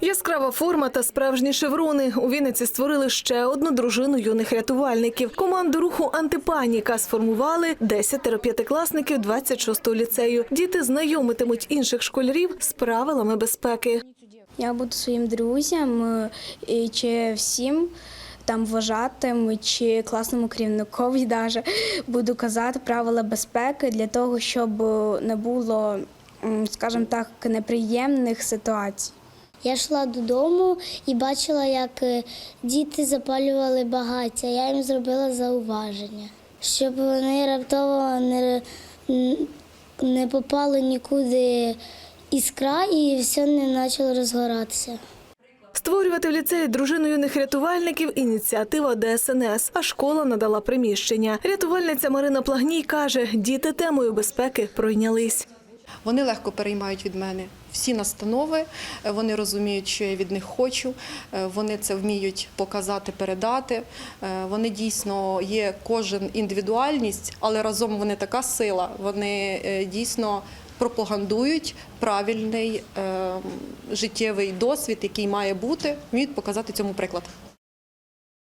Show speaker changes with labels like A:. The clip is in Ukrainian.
A: Яскрава форма та справжні шеврони. У Вінниці створили ще одну дружину юних рятувальників. Команду руху антипаніка сформували 10 п'ятикласників 26-го ліцею. Діти знайомитимуть інших школярів з правилами безпеки.
B: Я буду своїм друзям е, чи всім там вважатим, чи класному керівникові даже буду казати правила безпеки для того, щоб не було, скажімо так, неприємних ситуацій.
C: Я йшла додому і бачила, як е, діти запалювали багаття. Я їм зробила зауваження, щоб вони раптово не, не попали нікуди іскра і все не почало розгоратися.
A: Створювати в ліцеї дружину юних рятувальників ініціатива ДСНС, а школа надала приміщення. Рятувальниця Марина Плагній каже, діти темою безпеки пройнялись.
D: Вони легко переймають від мене всі настанови, е, вони розуміють, що я від них хочу, е, вони це вміють показати, передати. Е, Вони дійсно є кожен індивідуальність, але разом вони така сила. Вони дійсно пропагандують правильний е, життєвий досвід, який має бути, вміють показати цьому приклад.